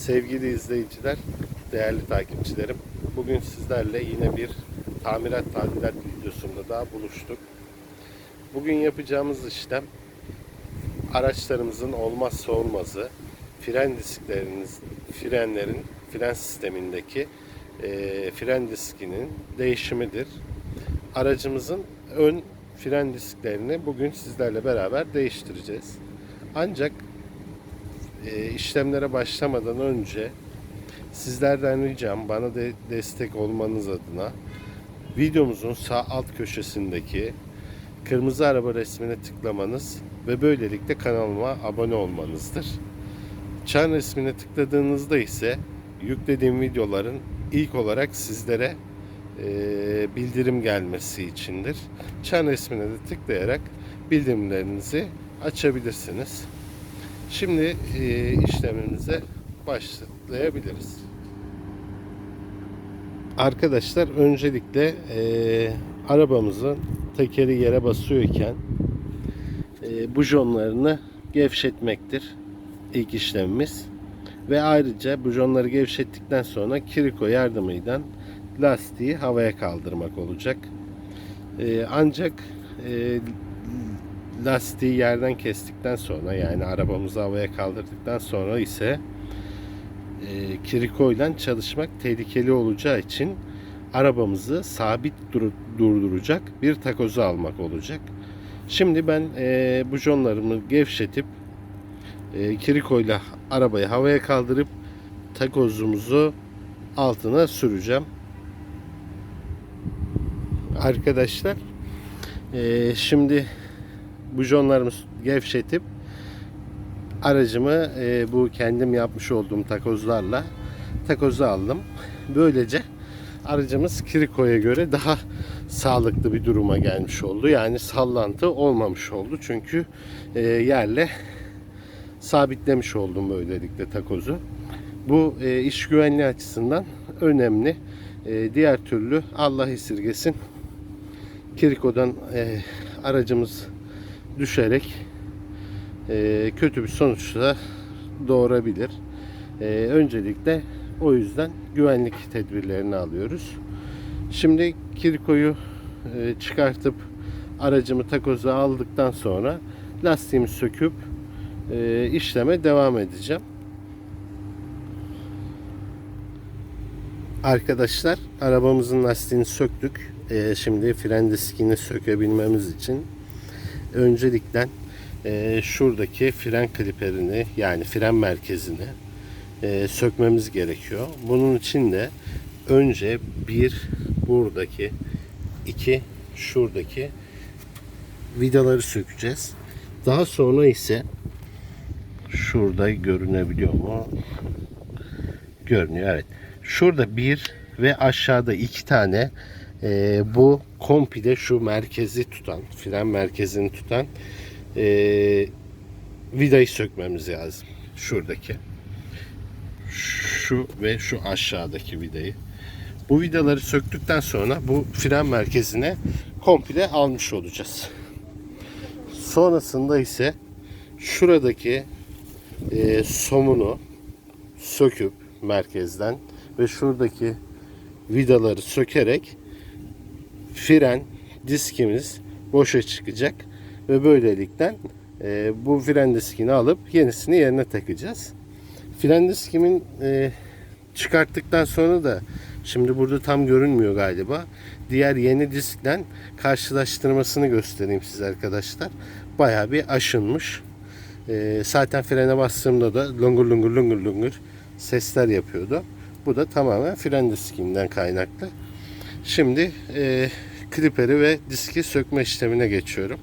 Sevgili izleyiciler, değerli takipçilerim. Bugün sizlerle yine bir tamirat tadilat videosunda daha buluştuk. Bugün yapacağımız işlem araçlarımızın olmazsa olmazı fren diskleriniz, frenlerin fren sistemindeki eee, fren diskinin değişimidir. Aracımızın ön fren disklerini bugün sizlerle beraber değiştireceğiz. Ancak e, işlemlere başlamadan önce sizlerden ricam bana de destek olmanız adına videomuzun sağ alt köşesindeki kırmızı araba resmine tıklamanız ve böylelikle kanalıma abone olmanızdır. Çan resmine tıkladığınızda ise yüklediğim videoların ilk olarak sizlere e, bildirim gelmesi içindir. Çan resmine de tıklayarak bildirimlerinizi açabilirsiniz. Şimdi e, işlemimize başlayabiliriz. Arkadaşlar öncelikle e, arabamızın tekeri yere basıyorken e, bujonlarını gevşetmektir ilk işlemimiz. Ve ayrıca bujonları gevşettikten sonra kiriko yardımıyla lastiği havaya kaldırmak olacak. E, ancak e, lastiği yerden kestikten sonra yani arabamızı havaya kaldırdıktan sonra ise e, kiriko ile çalışmak tehlikeli olacağı için arabamızı sabit dur- durduracak bir takozu almak olacak. Şimdi ben e, bujonlarımı gevşetip e, kiriko ile arabayı havaya kaldırıp takozumuzu altına süreceğim. Arkadaşlar e, şimdi bujonlarımı gevşetip aracımı e, bu kendim yapmış olduğum takozlarla takozu aldım. Böylece aracımız Kiriko'ya göre daha sağlıklı bir duruma gelmiş oldu. Yani sallantı olmamış oldu. Çünkü e, yerle sabitlemiş oldum böylelikle takozu. Bu e, iş güvenliği açısından önemli. E, diğer türlü Allah esirgesin Kiriko'dan e, aracımız düşerek e, kötü bir sonuçla doğurabilir. E, öncelikle o yüzden güvenlik tedbirlerini alıyoruz. Şimdi kirkoyu e, çıkartıp aracımı takoza aldıktan sonra lastiğimi söküp e, işleme devam edeceğim. Arkadaşlar arabamızın lastiğini söktük. E, şimdi fren diskini sökebilmemiz için öncelikle e, şuradaki fren kliperini yani fren merkezini e, sökmemiz gerekiyor. Bunun için de önce bir buradaki iki şuradaki vidaları sökeceğiz. Daha sonra ise şurada görünebiliyor mu? Görünüyor evet. Şurada bir ve aşağıda iki tane e, bu komple şu merkezi tutan, fren merkezini tutan e, vidayı sökmemiz lazım. Şuradaki. Şu ve şu aşağıdaki vidayı. Bu vidaları söktükten sonra bu fren merkezine komple almış olacağız. Sonrasında ise şuradaki e, somunu söküp merkezden ve şuradaki vidaları sökerek fren diskimiz boşa çıkacak ve böylelikle e, bu fren diskini alıp yenisini yerine takacağız. Fren diskimin e, çıkarttıktan sonra da şimdi burada tam görünmüyor galiba. Diğer yeni diskle karşılaştırmasını göstereyim size arkadaşlar. Bayağı bir aşınmış. E, zaten frene bastığımda da lungur lungur lungur lungur sesler yapıyordu. Bu da tamamen fren diskinden kaynaklı. Şimdi e, kliperi ve diski sökme işlemine geçiyorum.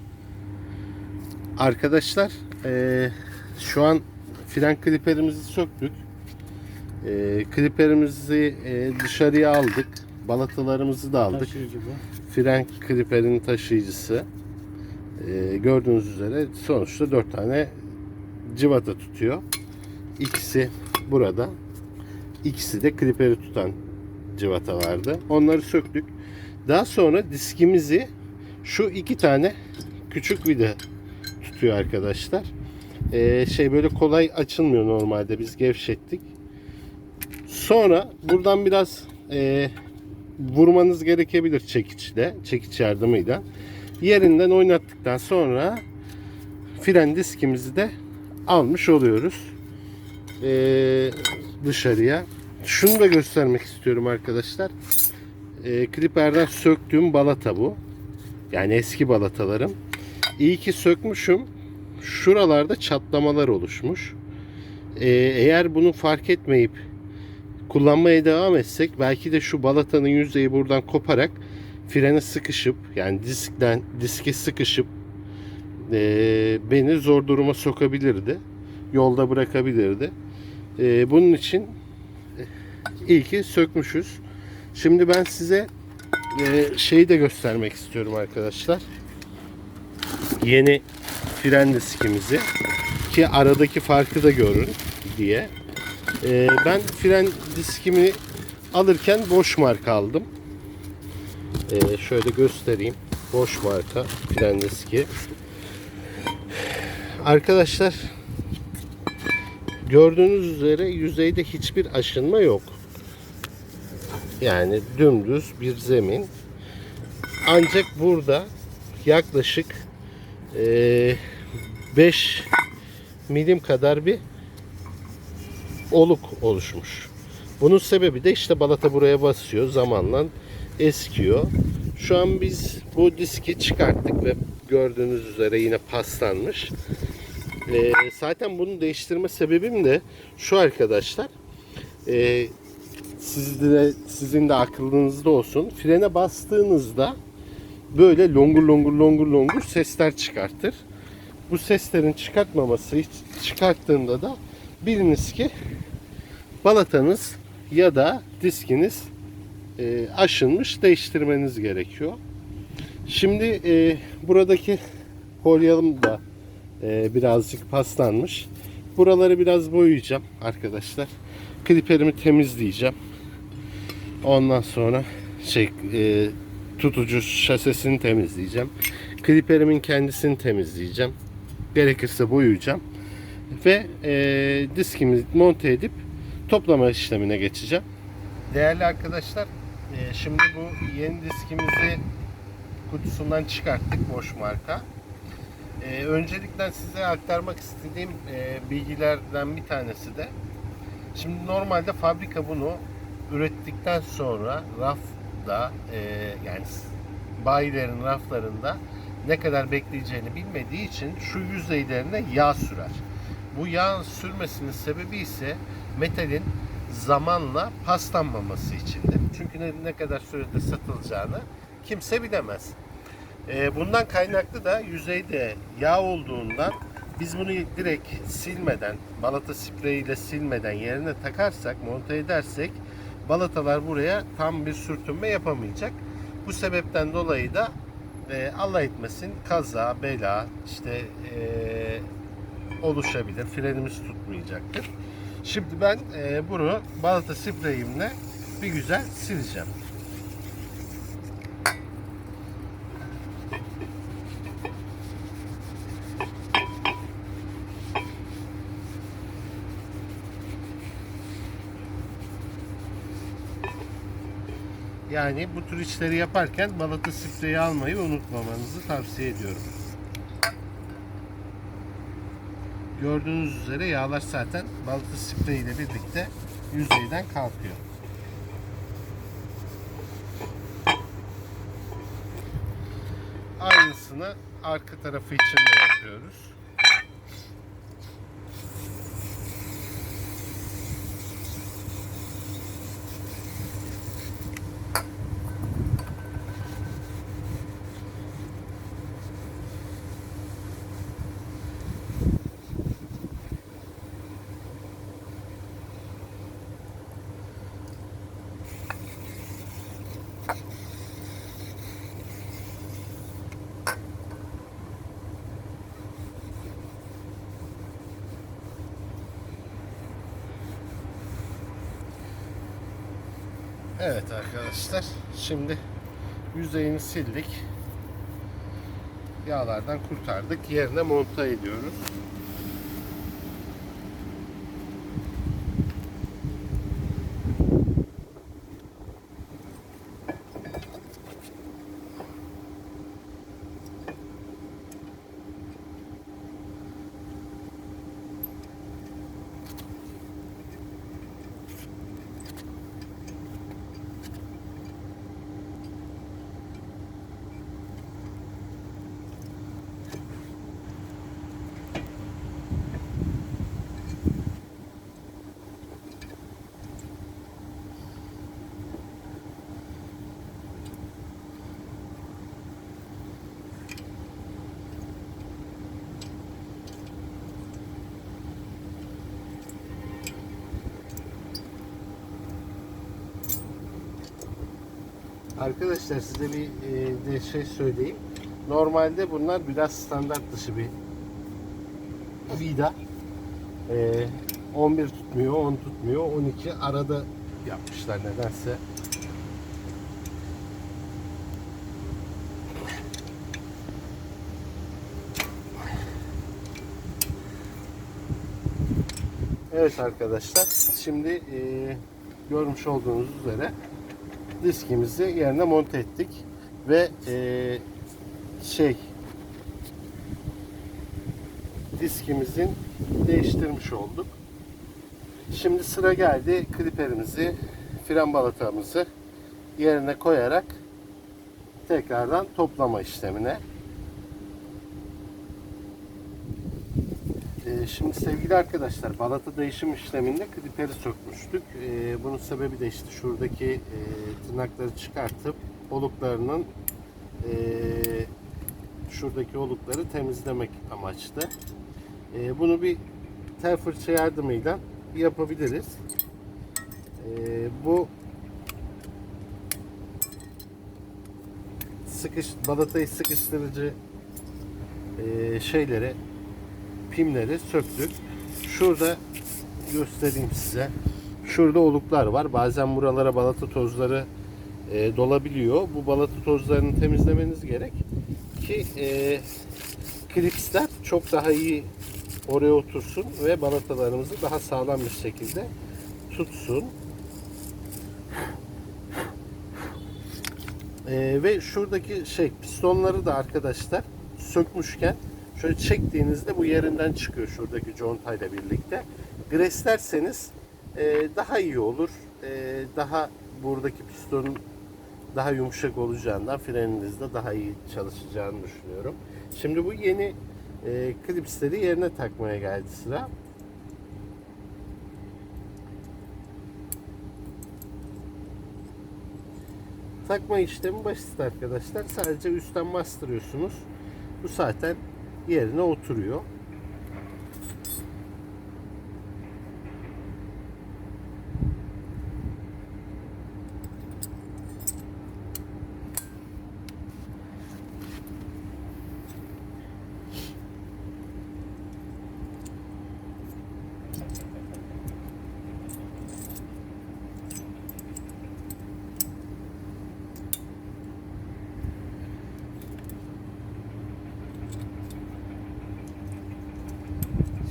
Arkadaşlar e, şu an fren kliperimizi söktük. E, kliperimizi e, dışarıya aldık. Balatalarımızı da aldık. Taşıyıcı bu. Fren kliperin taşıyıcısı. E, gördüğünüz üzere sonuçta 4 tane civata tutuyor. İkisi burada. İkisi de kliperi tutan civata vardı. Onları söktük. Daha sonra diskimizi şu iki tane küçük vida tutuyor arkadaşlar. Ee, şey böyle kolay açılmıyor normalde. Biz gevşettik. Sonra buradan biraz e, vurmanız gerekebilir çekiçle, çekiç yardımıyla. Yerinden oynattıktan sonra fren diskimizi de almış oluyoruz. E, dışarıya. Şunu da göstermek istiyorum arkadaşlar. E, kliperden söktüğüm balata bu. Yani eski balatalarım. İyi ki sökmüşüm. Şuralarda çatlamalar oluşmuş. Ee, eğer bunu fark etmeyip kullanmaya devam etsek belki de şu balatanın yüzeyi buradan koparak frene sıkışıp yani diskten diske sıkışıp ee, beni zor duruma sokabilirdi. Yolda bırakabilirdi. Ee, bunun için iyi ki sökmüşüz. Şimdi ben size ee, şeyi de göstermek istiyorum arkadaşlar. Yeni fren diskimizi ki aradaki farkı da görün diye. Ee, ben fren diskimi alırken boş marka aldım. Ee, şöyle göstereyim. Boş marka fren diski. Arkadaşlar gördüğünüz üzere yüzeyde hiçbir aşınma yok. Yani dümdüz bir zemin. Ancak burada yaklaşık eee, 5 milim kadar bir oluk oluşmuş. Bunun sebebi de işte balata buraya basıyor zamanla eskiyor. Şu an biz bu diski çıkarttık ve gördüğünüz üzere yine paslanmış. Eee, zaten bunu değiştirme sebebim de şu arkadaşlar. Eee sizde de, sizin de aklınızda olsun. Frene bastığınızda böyle longur longur longur longur sesler çıkartır. Bu seslerin çıkartmaması çıkarttığında da biliniz ki balatanız ya da diskiniz e, aşınmış değiştirmeniz gerekiyor. Şimdi e, buradaki kolyalım da e, birazcık paslanmış. Buraları biraz boyayacağım arkadaşlar. Kliperimi temizleyeceğim. Ondan sonra şey e, tutucu şasesini temizleyeceğim. Kliperimin kendisini temizleyeceğim. Gerekirse boyayacağım. Ve e, diskimi monte edip toplama işlemine geçeceğim. Değerli arkadaşlar, e, şimdi bu yeni diskimizi kutusundan çıkarttık boş marka. E, öncelikle size aktarmak istediğim e, bilgilerden bir tanesi de Şimdi normalde fabrika bunu ürettikten sonra rafda e, yani bayilerin raflarında ne kadar bekleyeceğini bilmediği için şu yüzeylerine yağ sürer. Bu yağ sürmesinin sebebi ise metalin zamanla paslanmaması içindir. Çünkü ne, ne kadar sürede satılacağını kimse bilemez. E, bundan kaynaklı da yüzeyde yağ olduğundan biz bunu direkt silmeden, balata spreyiyle silmeden yerine takarsak, monte edersek balatalar buraya tam bir sürtünme yapamayacak. Bu sebepten dolayı da e, Allah etmesin kaza, bela işte e, oluşabilir. Frenimiz tutmayacaktır. Şimdi ben e, bunu balata spreyimle bir güzel sileceğim. Yani bu tür işleri yaparken balata spreyi almayı unutmamanızı tavsiye ediyorum. Gördüğünüz üzere yağlar zaten balata spreyi ile birlikte yüzeyden kalkıyor. Aynısını arka tarafı için de yapıyoruz. Evet arkadaşlar şimdi yüzeyini sildik. Yağlardan kurtardık. Yerine monta ediyoruz. Arkadaşlar size bir e, de şey söyleyeyim. Normalde bunlar biraz standart dışı bir vida. E, 11 tutmuyor, 10 tutmuyor, 12 arada yapmışlar nedense. Evet arkadaşlar, şimdi e, görmüş olduğunuz üzere diskimizi yerine monte ettik ve e, şey diskimizin değiştirmiş olduk. Şimdi sıra geldi kliperimizi, fren balatamızı yerine koyarak tekrardan toplama işlemine. Şimdi sevgili arkadaşlar balata değişim işleminde kliperi sökmüştük. Ee, Bunun sebebi de işte şuradaki e, tırnakları çıkartıp oluklarının e, şuradaki olukları temizlemek amaçlı. Ee, Bunu bir tel fırça yardımıyla yapabiliriz. Bu sıkış balatayı sıkıştırıcı e, şeylere pimleri söktük. Şurada göstereyim size. Şurada oluklar var. Bazen buralara balata tozları e, dolabiliyor. Bu balata tozlarını temizlemeniz gerek ki e, klipsler çok daha iyi oraya otursun ve balatalarımızı daha sağlam bir şekilde tutsun. E, ve şuradaki şey pistonları da arkadaşlar sökmüşken şöyle çektiğinizde bu yerinden çıkıyor şuradaki contayla birlikte. Greslerseniz e, daha iyi olur. E, daha buradaki pistonun daha yumuşak olacağından freninizde daha iyi çalışacağını düşünüyorum. Şimdi bu yeni e, klipsleri yerine takmaya geldi sıra. Takma işlemi basit arkadaşlar. Sadece üstten bastırıyorsunuz. Bu zaten yerine oturuyor.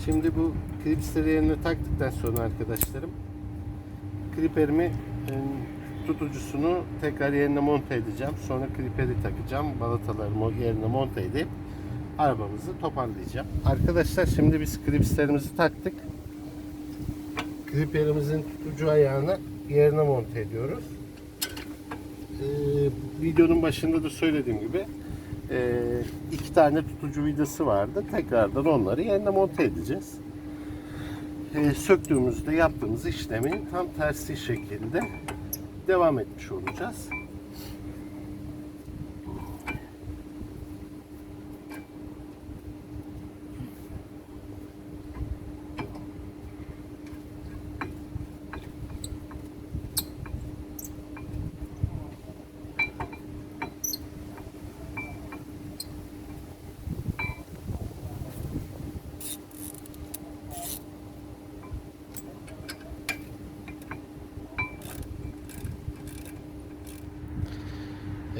Şimdi bu klipsleri yerine taktıktan sonra arkadaşlarım kliperimi e, tutucusunu tekrar yerine monte edeceğim. Sonra kliperi takacağım. Balatalarımı yerine monte edip arabamızı toparlayacağım. Arkadaşlar şimdi biz klipslerimizi taktık. Kliperimizin tutucu ayağını yerine monte ediyoruz. Ee, videonun başında da söylediğim gibi e, iki tane tutucu vidası vardı. Tekrardan onları yerine monte edeceğiz. E, söktüğümüzde yaptığımız işlemin tam tersi şekilde devam etmiş olacağız.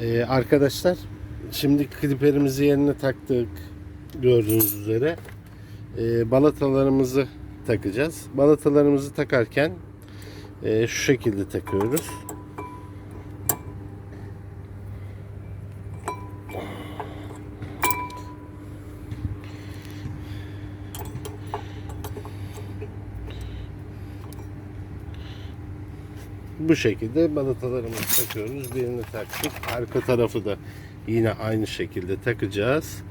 Ee, arkadaşlar şimdi kliperimizi yerine taktık gördüğünüz üzere. Ee, balatalarımızı takacağız. Balatalarımızı takarken e, şu şekilde takıyoruz bu şekilde balatalarımızı takıyoruz. Birini taktık. Arka tarafı da yine aynı şekilde takacağız.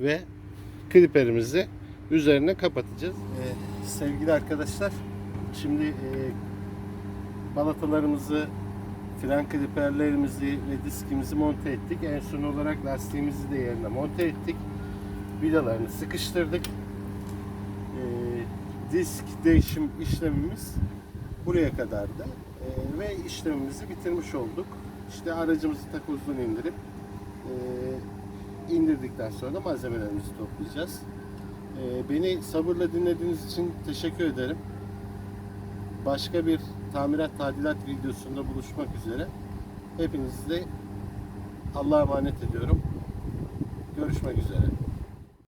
Ve kliperimizi üzerine kapatacağız. Ee, sevgili arkadaşlar, şimdi e, balatalarımızı, fren kliperlerimizi ve diskimizi monte ettik. En son olarak lastiğimizi de yerine monte ettik. Vidalarını sıkıştırdık. Disk değişim işlemimiz buraya kadardı. Ee, ve işlemimizi bitirmiş olduk. İşte aracımızı takozdan indirip e, indirdikten sonra da malzemelerimizi toplayacağız. Ee, beni sabırla dinlediğiniz için teşekkür ederim. Başka bir tamirat tadilat videosunda buluşmak üzere. Hepinizi Allah'a emanet ediyorum. Görüşmek üzere.